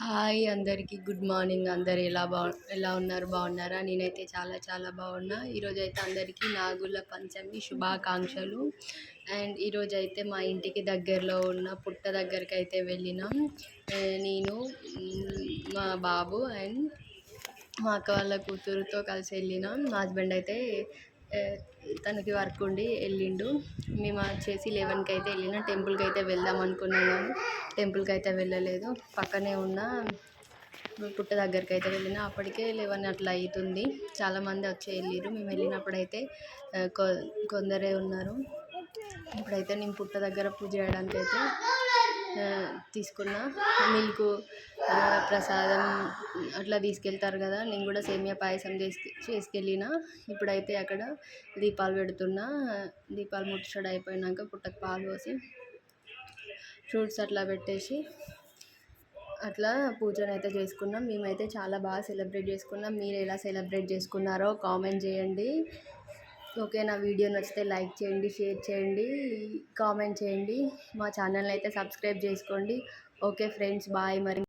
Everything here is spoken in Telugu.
హాయ్ అందరికీ గుడ్ మార్నింగ్ అందరు. ఎలా బా ఎలా ఉన్నారు? బాగున్నారా? నేనైతే చాలా చాలా బాగున్నా. ఈరోజు అయితే అందరికీ నాగుల పంచమి శుభాకాంక్షలు. అండ్ ఈరోజు అయితే మా ఇంటికి దగ్గరలో ఉన్న పుట్ట దగ్గరికి అయితే వెళ్ళినాం నేను మా బాబు అండ్ మా అక్క వాళ్ళ కూతురుతో కలిసి వెళ్ళినాం. మా హస్బెండ్ అయితే తనకి వర్క్ ఉండి వెళ్ళిండు. మేము వచ్చేసి లెవెన్కి అయితే వెళ్ళినా టెంపుల్కి అయితే వెళ్దాం అనుకున్నాం కానీ టెంపుల్కి అయితే వెళ్ళలేదు. పక్కనే ఉన్న పుట్ట దగ్గరికి అయితే వెళ్ళిన అప్పటికే లెవెన్ అట్లా అవుతుంది చాలామంది వచ్చి వెళ్ళిరు మేము వెళ్ళినప్పుడైతే కొ కొందరే ఉన్నారు. ఇప్పుడైతే నేను పుట్ట దగ్గర పూజ చేయడానికి అయితే తీసుకున్న. మిల్క్ ప్రసాదం అట్లా తీసుకెళ్తారు కదా నేను కూడా సేమియా పాయసం చేసి చేసుకెళ్ళిన. ఇప్పుడైతే అక్కడ దీపాలు పెడుతున్నా. దీపాలు ముట్టడి అయిపోయినాక పుట్టకు పాలు పోసి ఫ్రూట్స్ అట్లా పెట్టేసి అట్లా పూజను అయితే చేసుకున్నాం. మేమైతే చాలా బాగా సెలబ్రేట్ చేసుకున్నాం. మీరు ఎలా సెలబ్రేట్ చేసుకున్నారో కామెంట్ చేయండి. ఓకే నా వీడియో నచ్చితే లైక్ చేయండి షేర్ చేయండి కామెంట్ చేయండి. మా ఛానల్ అయితే సబ్స్క్రైబ్ చేసుకోండి. ఓకే ఫ్రెండ్స్ బాయ్ మరి.